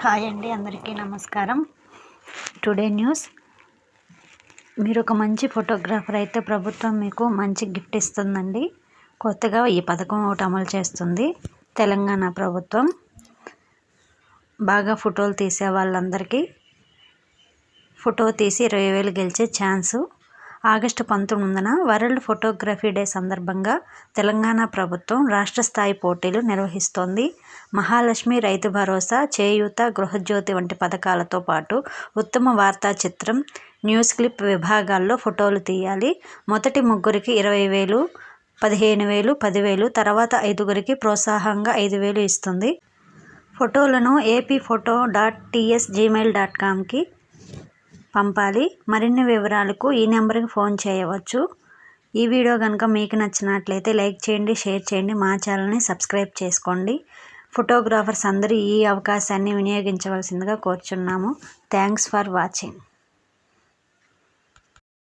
Hi అండి అందరికీ నమస్కారం. Today news. మీరు ఒక మంచి ఫోటోగ్రాఫర్ అయితే ప్రభుత్వం మీకు మంచి గిఫ్ట్ ఇస్తుందండి. కొత్తగా ఈ పథకం ఒకటి అమలు చేస్తుంది తెలంగాణ ప్రభుత్వం. బాగా ఫోటోలు తీసే వాళ్ళందరికీ ఫోటో తీసి ఇరవై వేలు గెలిచే ఛాన్సు. ఆగస్టు పంతొమ్మిదిన వరల్డ్ ఫోటోగ్రఫీ డే సందర్భంగా తెలంగాణ ప్రభుత్వం రాష్ట్ర స్థాయి పోటీలు నిర్వహిస్తోంది. మహాలక్ష్మి రైతు భరోసా చేయూత గృహజ్యోతి వంటి పథకాలతో పాటు ఉత్తమ వార్తా చిత్రం న్యూస్ క్లిప్ విభాగాల్లో ఫోటోలు తీయాలి. మొదటి ముగ్గురికి ఇరవై వేలు పదిహేను వేలు పదివేలు తర్వాత ఐదుగురికి ప్రోత్సాహంగా ఐదు వేలు ఇస్తుంది. ఫోటోలను AP photo dot TS Gmail dot కామ్కి పంపాలి. మరిన్ని వివరాలకు ఈ నెంబర్కి ఫోన్ చేయవచ్చు. ఈ వీడియో కనుక మీకు నచ్చినట్లయితే లైక్ చేయండి షేర్ చేయండి మా ఛానల్ని సబ్స్క్రైబ్ చేసుకోండి. ఫోటోగ్రాఫర్స్ అందరూ ఈ అవకాశాన్ని వినియోగించవలసిందిగా కోరుచున్నాము. Thanks for watching.